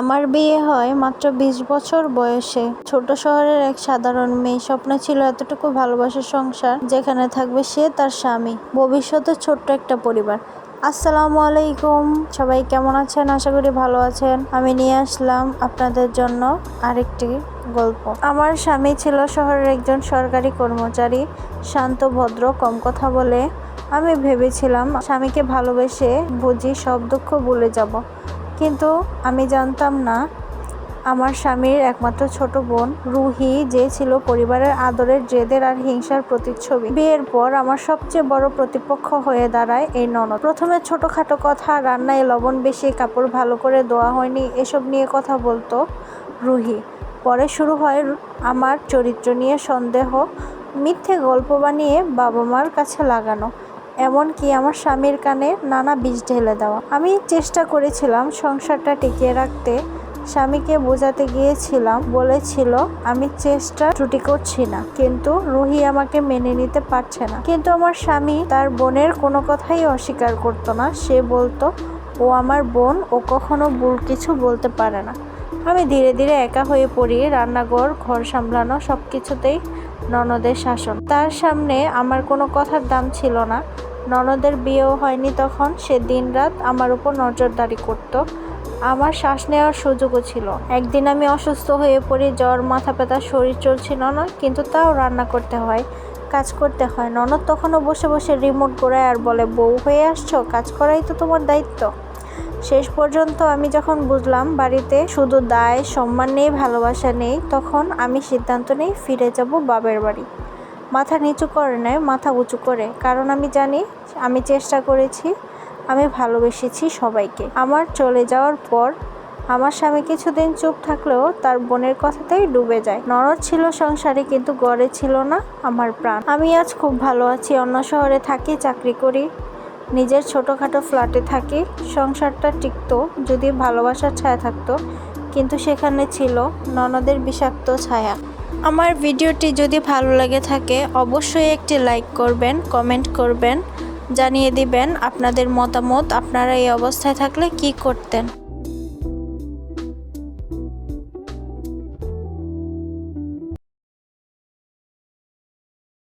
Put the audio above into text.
আমার বিয়ে হয় মাত্র বিশ বছর বয়সে। ছোট শহরের এক সাধারণ মেয়ে স্বপ্ন ছিল এতটুকু ভালোবাসার সংসার যেখানে থাকবে সে তার স্বামী। ভবিষ্যতে ছোট্ট একটা পরিবার। আসসালামু আলাইকুম। সবাই কেমন আছেন? আশা করি ভালো আছেন। আমি নিয়ে আসলাম আপনাদের জন্য আরেকটি গল্প। আমার স্বামী ছিল শহরের একজন সরকারি কর্মচারী, শান্ত, ভদ্র, কম কথা বলে। আমি ভেবেছিলাম স্বামীকে ভালোবেসে বুঝি সব দুঃখ ভুলে যাব। কিন্তু আমি জানতাম না, আমার স্বামীর একমাত্র ছোট বোন রুহি, যে ছিল পরিবারের আদরের জেদের আর হিংসার প্রতিচ্ছবি। বিয়ের পর আমার সবচেয়ে বড় প্রতিপক্ষ হয়ে দাঁড়ায় এই ননদ। প্রথমে ছোটখাটো কথা, রান্নায় লবণ বেশি, কাপড় ভালো করে ধোয়া হয়নি, এসব নিয়ে কথা বলতো রুহি। পরে শুরু হয় আমার চরিত্র নিয়ে সন্দেহ, মিথ্যে গল্প বানিয়ে বাবা মার কাছে লাগানো। এমনকি আমার স্বামীর কানে নানা বীজ ঢেলে দেওয়া। আমি চেষ্টা করেছিলাম সংসারটা টিকিয়ে রাখতে। স্বামীকে বোঝাতে গিয়েছিলাম, বলেছিল, আমি চেষ্টা ত্রুটি করছি না, কিন্তু রুহি আমাকে মেনে নিতে পারছে না। কিন্তু আমার স্বামী তার বোনের কোনো কথাই অস্বীকার করতো না। সে বলতো, ও আমার বোন, ও কখনো ভুল কিছু বলতে পারে না। আমি ধীরে ধীরে একা হয়ে পড়ি, রান্নাঘর, ঘর সামলানো সব কিছুতেই ননদের শাসন। তার সামনে আমার কোনো কথার দাম ছিল না। ননদের বিয়েও হয়নি তখন, সে দিনরাত আমার উপর নজরদারি করত। আমার শ্বাস নেওয়ার সুযোগও ছিল। একদিন আমি অসুস্থ হয়ে পড়ি, জ্বর মাথা ব্যথা শরীর চলছিল না কিন্তু তাও রান্না করতে হয়, কাজ করতে হয়। ননদ তখনও বসে বসে রিমোট ঘোরায় আর বলে, বউ হয়ে আসছো? কাজ করাই তো তোমার দায়িত্ব। শেষ পর্যন্ত আমি যখন বুঝলাম বাড়িতে শুধু দায়, সম্মান নেই, ভালোবাসা নেই, তখন আমি সিদ্ধান্ত নেই ফিরে যাব বাবের বাড়ি। মাথা নিচু করে নেয়, মাথা উঁচু করে। কারণ আমি জানি, আমি চেষ্টা করেছি, আমি ভালোবেসেছি সবাইকে। আমার চলে যাওয়ার পর আমার স্বামী কিছুদিন চুপ থাকলেও তার বোনের কথাতেই ডুবে যায়। নরদ ছিল সংসারে কিন্তু গড়ে ছিল না আমার প্রাণ। আমি আজ খুব ভালো আছি, অন্য শহরে থাকি, চাকরি করি। নিজের ছোটোখাটো ফ্ল্যাটে থাকি, সংসারটা টিকত, যদি ভালোবাসার ছায়া থাকতো, কিন্তু সেখানে ছিল ননদের বিষাক্ত ছায়া। আমার ভিডিওটি যদি ভালো লাগে থাকে, অবশ্যই একটি লাইক করবেন কমেন্ট করবেন, জানিয়ে দিবেন আপনাদের মতামত, আপনারা এই অবস্থায় থাকলে কি করতেন।